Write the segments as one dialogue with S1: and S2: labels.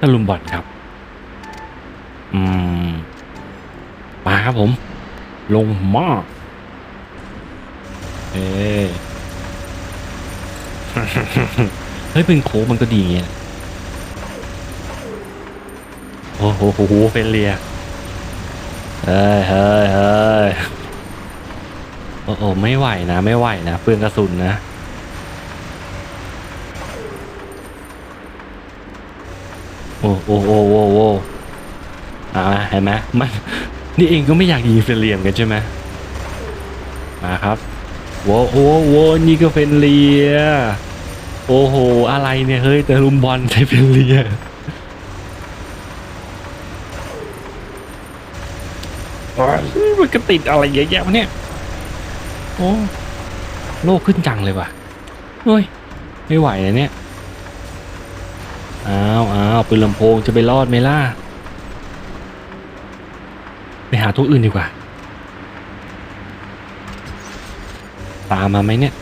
S1: ตะลุมบอลครับ อืม มาครับผม ลงมาเอเฮ้ย เป็นโค้งมันก็ดีไงยโอ้โหโหโหเฟนเลียเฮ้ยเฮ้ยเฮ้ยโอ้โหไม่ไหวนะ ไม่ไหวนะเปลืองกระสุนนะ โอ้โอ้โอ้โอ้โอ้อ่าเห็นไหมมันนี่เองก็ไม่อยากยิงเฟนเลียมกันใช่ไหมมาครับโว้โอ้โว้นี่ก็เฟนเลียโอ้โห อะไรเนี่ยเฮ้ยแต่ลุมบอลใช้เฟนเลียโอ้ยมันก็ติดอะไรเยอะแยะวะเนี่ย โอ้โลกขึ้นจังเลยว่ะเฮ้ย ไม่ไหวนะเนี่ย อ้าวอ้าว ปืนลำโพงจะไปรอดไหมล่ะ ไปหาตัวอื่นดีกว่า ตามมาไหมเนี่ย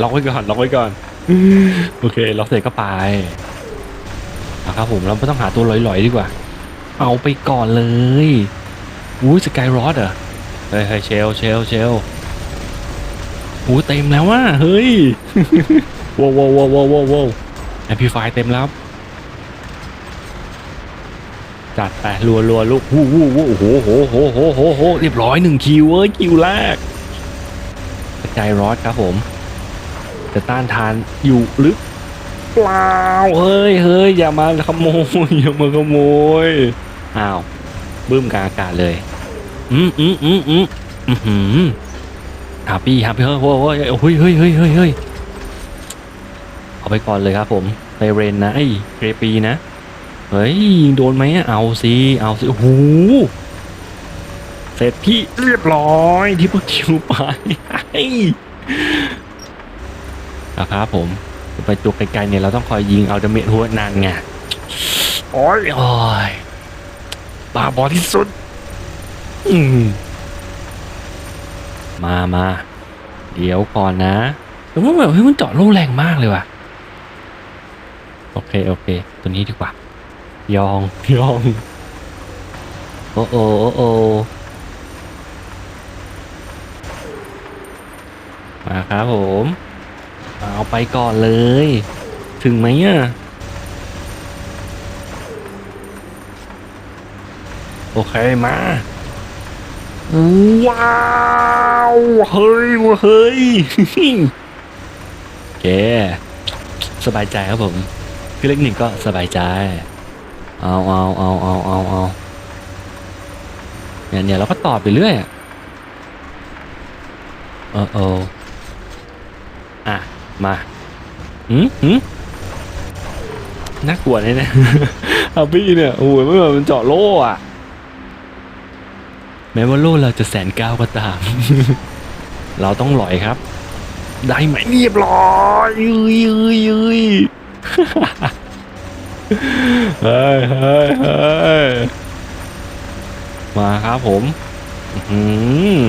S1: ล็อกไว้ก่อน ล็อกไว้ก่อน โอเค ล็อกเสร็จก็ไปนะครับผม เราไม่ต้องหาตัวลอยๆ ดีกว่า เอาไปก่อนเลยอุ้สกายรอดเหรอเฮ้ยเชลเชลเชลอู้เต็มแล้วว่ะ เฮ้ยว้าวว้าวว้าวว้าวว้าวว้าวแอมพลิฟายเต็มแล้ว จัดไปรัวรัวๆลูกวู้วู้วู้โอ้โหโหโหโหโหโหเรียบร้อยหนึ่งคิวเว้ยคิวแรกสกายรอดครับผม จะต้านทานอยู่หรือเปล่าเฮ้ยเฮ้ยอย่ามาขโมยอย่ามาขโมยอ้าวบึ้มกลางอากาศเลย อืมอืมอืมอืมอืมหืมฮาปี้ฮาปี้เฮ้ยเฮ้ยเฮ้ยเฮ้ยเฮ้ยเฮ้ยเฮ้ยเอาไปก่อนเลยครับผมไซเรนนะไอ้ยเกรปีนะ เฮ้ยยิงโดนไหมเอาสิเอาสิโอ้โหเสร็จพี่เรียบร้อยที่พวกคิวไปนะครับผมไปตัวไกลๆเนี่ยเราต้องคอยยิงเอาดาเมจหัวนานไงโอ้ยโอ้ยบ้าบอที่สุด อืมมามาเดี๋ยวก่อนนะแต่ว่าแบบเฮ้ยมันเจาะโล่แรงมากเลยว่ะ โอเค โอเค ตัวนี้ดีกว่า ยองยอง โอ้โอโอ้โอมาครับผม เอาไปก่อนเลย ถึงไหมอะ โอเค มาว้าวเฮ้ยเฮ้ยโอเคสบายใจครับผม คือเลขหนึ่งก็สบายใจ เอาเอาเอาเอาเอาเอาเนี่ยเนี่ยเราก็ตอบไปเรื่อยอะเออเอออะ มาหืมหืมน่ากลัวเนี่ยนะอาบี้เนี่ยโอ้ยไม่เหมือนมันเจาะโล่อะแม้ว่าโล่เราจะแสนก้าวก็ตาม เราต้องลอยครับ ได้ไหมเรียบร้อยยืยยืยยืย เฮ้ยเฮ้ยเฮ้ยมาครับผมอื้ออ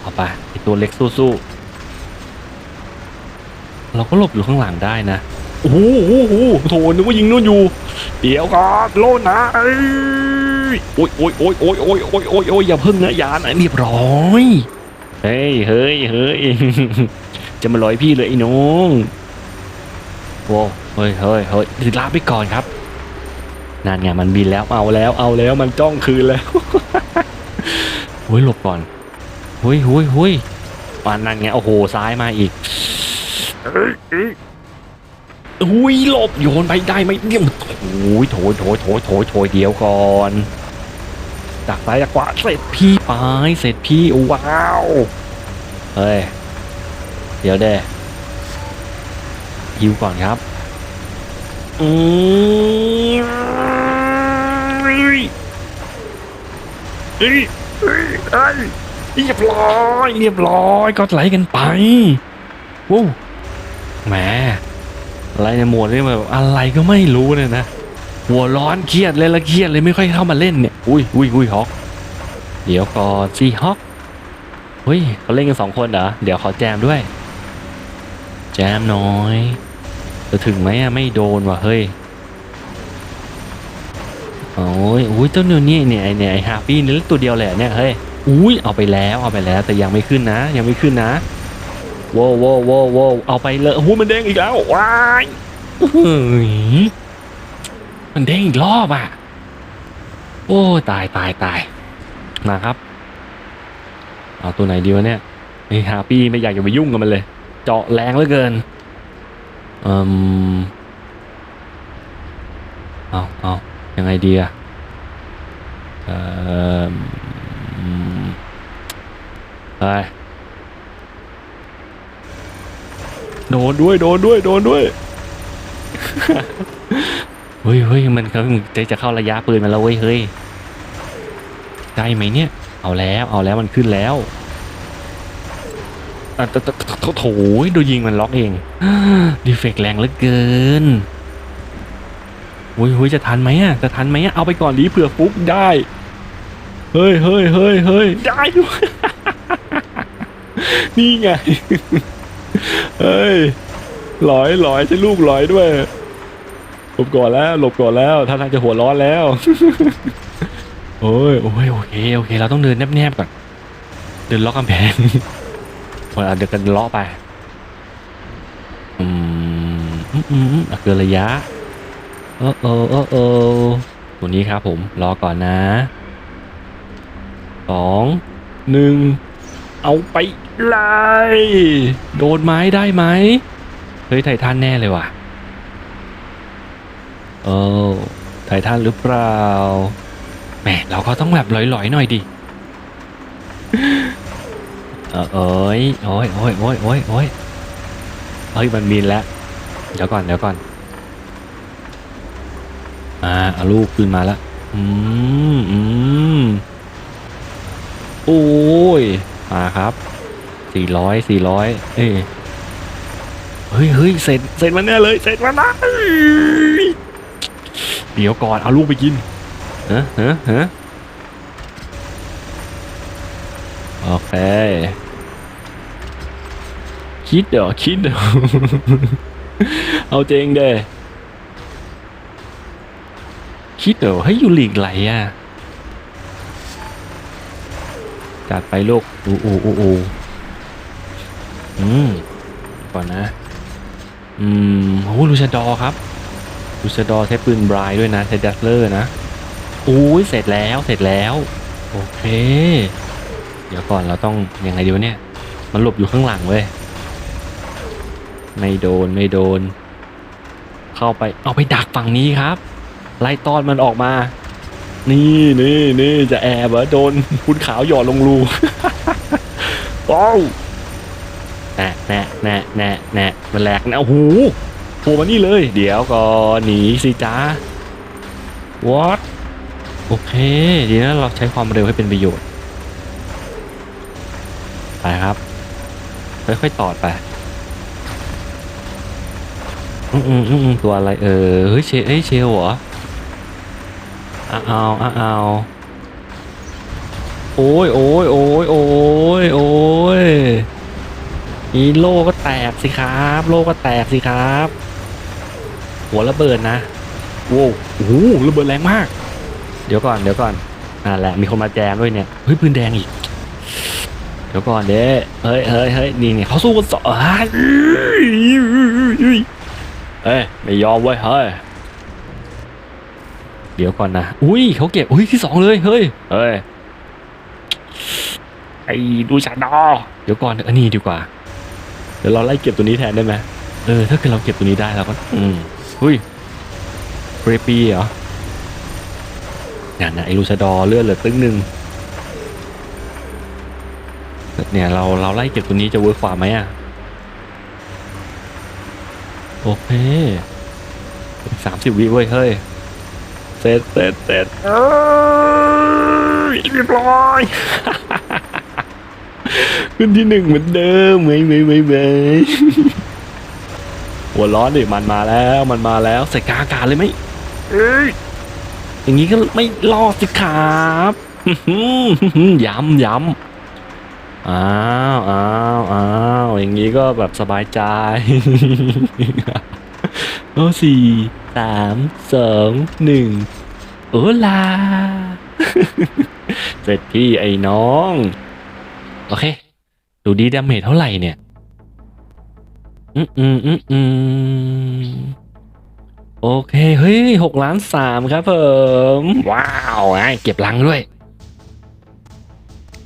S1: เอาไปไอตัวเล็กสู้ๆเราก็หลบอยู่ข้างหลังได้นะโอ้โหโอ้โหโถนึกว่ายิงนู่นอยู่ เดี๋ยวก่อนโลดนะเอ้ยโอ้ยโอ้ยโอ้ยโอ้ยโอ้ยโอ้ยโอ้ยโอ้ยอย่าพึ่งนะยานะเรียบร้อย เฮ้ยเฮ้ยเฮ้ยจะมาลอยพี่เลยไอ้น้อง โว้เฮ้ยเฮ้ยเฮ้ยลาไปก่อนครับนั่นไงมันบินแล้วเอาแล้วเอาแล้วมันจ้องคืนแล้วเฮ้ยหลบก่อนเฮ้ยเฮ้ยเฮ้ยมานั่นไงโอ้โหซ้ายมาอีกเอ้ยเอ้ยอุ้ยหลบโยนไปได้ไหมเนี่ยโอ้ยโถยโถยโถยโถยโถยเดียวก่อนจากซ้ายจากขวาเสร็จพี่ไปเสร็จพี่ว้าวเฮ้ยเดี๋ยวเด้ ฮิวก่อนครับอืมเฮ้ยเฮ้ยเฮ้ยเฮ้ยเรียบร้อยเรียบร้อยก็ไหลกันไปว้าวแหมอะไรในยหมวดนี่แบบอะไรก็ไม่รู้เนี่ยนะหัวร้อนเครียดเลยละเครียดเลยไม่ค่อยเข้ามาเล่นเนี่ยอุ้ยอุ้ยอุ้ยฮอกเดี๋ยวก่อนสิฮอกเฮ้ยเขาเล่นกันสองคนเหรอเดี๋ยวขอแจมด้วย แจมหน้อย จะถึงไหมอะไม่โดนว่ะเฮ้ยโอ้ยอุ้ยเจ้าเนื้อนี่เนี่ยเนี่ยไอฮาปี้นี่ตัวเดียวแหละเนี่ยเฮ้ยอุ้ยเอาไปแล้วเอาไปแล้ว แต่ยังไม่ขึ้นนะ ยังไม่ขึ้นนะโว้วโว้วโว้โว้เอาไปเลยโอ้มันเด้งอีกแล้วว้ายเฮ้ยมันเด้งอีกรอบอะโอ้ตายตายตายมาครับ เอาตัวไหนดีวะเนี่ยไอฮาปี้ไม่อยากจะไปยุ่งกับมันเลย เจาะแรงเหลือเกิน อืมเอาเอายังไงดีอะเออไปโดนด้วยโดนด้วยโดนด้วยเฮ้ยเฮ้ยมันเขาจะจะเข้าระยะปืนมาแล้วเว้ยเฮ้ยได้ไหมเนี่ย เอาแล้วเอาแล้วมันขึ้นแล้ว อะโถโถโถโถยดูยิงมันล็อกเองดีเฟกแรงเหลือเกินอุ้ยอุ้ยจะทันไหมอะจะทันไหมอะเอาไปก่อนดีเผื่อฟุกได้ เฮ้ยเฮ้ยเฮ้ยเฮ้ยได้ด้วยนี่ไงเฮ้ยลอยลอยใช่ลูกลอยด้วยหลบก่อนแล้วหลบก่อนแล้วท่าทางจะหัวร้อนแล้วโอ้ยโอ้ยโอเคโอเค เราต้องเดินแนบๆก่อนเดินล็อกกำแพง เอาเดินกันเลาะไป อืมอืมอืมอะเกินระยะเออเออเออเออตัวนี้ครับผมรอก่อนนะสองหนึ่งเอาไปเลยโดนไม้ได้ไหมเฮ้ยไททันแน่เลยว่ะเออไททันหรือเปล่าแหมเราก็ต้องแบบหลอยๆหน่อยดิ เอ้ยโอ้ยโอ้ยโอ้ยโอ้ยโอ้ยเฮ้ยมันบินแล้ว เดี๋ยวก่อนเดี๋ยวก่อน อ่าเอาลูกขึ้นมาแล้ว อืมอืมโอ้ย มาครับ สี่ร้อยสี่ร้อยเอ้ยเฮ้ยเฮ้ยเสร็จ เสร็จมันแน่เลย เสร็จมันนะเดี๋ยวก่อน เอาลูกไปกินเฮ้เฮ้เฮ้โอเค คิดเหรอคิดเหรอเอาเจงเด้คิดเหรอให้ยอยู่หลีกไหลอะจัดไปลูกอูอูอูอูอืมก่อนนะ อืมโอ้ลูชาดอครับลูชาดอใช้ปืนบรายด้วยนะใช้ดัสเลอร์นะอุ้ยเสร็จแล้วเสร็จแล้ว โอเค เดี๋ยวก่อนเราต้องยังไงดีวะเนี่ย มันหลบอยู่ข้างหลังเว้ย ไม่โดนไม่โดน เข้าไปเอาไปดักฝั่งนี้ครับ ไล่ตอนมันออกมา นี่นี่นี่จะแอบเหรอโดนคุณขาวหยอดลงรูว้าวแน่แน่แน่แน่แน่มันแหลกนะโอ้โหโผล่มานี่เลย เดี๋ยวก่อนหนีสิจ้า what โอเค ดีนะเราใช้ความเร็วให้เป็นประโยชน์ ไปครับค่อยๆตอดไป อืมอืมอืมตัวอะไรเออเฮ้ยเชเอ้ยเชลเหรออ้าวอ้าวอ้าโอ้ยโอ้ยโอ้ยโอ้ยโอ้ยอีโลก็แตกสิครับ โลก็แตกสิครับ หัวระเบิดนะโว้วโอ้โหระเบิดแรงมาก เดี๋ยวก่อนเดี๋ยวก่อนนั่นแหละมีคนมาแจมด้วยเนี่ยเฮ้ยปืนแดงอีก เดี๋ยวก่อนเด้เฮ้ยเฮ้ยเฮ้ยนี่เนี่ยเขาสู้กันสอง เฮ้ยเฮ้ยไม่ยอมเว้ยเฮ้ยเดี๋ยวก่อนนะอุ้ยเขาเก็บอุ้ยที่สองเลยเฮ้ยเฮ้ยไอ้ดูชาดอเดี๋ยวก่อนอันนี้ดีกว่าเดี๋ยวเราไล่เก็บตัวนี้แทนได้ไหมเออถ้าเกิดเราเก็บตัวนี้ได้เราก็อืมอุ้ยเรปีเหรอเนี่ยนะไอ้ลูชาดอเลือดเหลือตึ้งหนึ่งเนี่ยเราเราไล่เก็บตัวนี้จะเวิร์กกว่าไหมอะ โอเคสามสิบวิเว้ยเฮ้ยเสร็จเสร็จเสร็จเอ้ยเรียบร้อยขึ้นที่หนึ่งเหมือนเดิมเว้ยเว้ยเว้ยเว้ยหัวร้อนดิมันมาแล้วมันมาแล้วใส่กาอากาศเลยไหมเอ้ยอย่างนี้ก็ไม่รอดสิครับย้ำย้ำอ้าวอ้าวอ้าว อย่างนี้ก็แบบสบายใจโอ้สี่สามสองหนึ่งโอ้ลาเสร็จพี่ไอ้น้อง โอเค ดูดีดาเมจเท่าไหร่เนี่ย อืมอืมอืมอืมโอเค เฮ้ยหกล้านสามครับผม ว้าวไอ้เก็บลังด้วย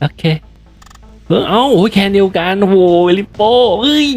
S1: โอเค เออเอ้าโอ้ยแคนเดียวกันโอ้โหลิปโป้เฮ้ย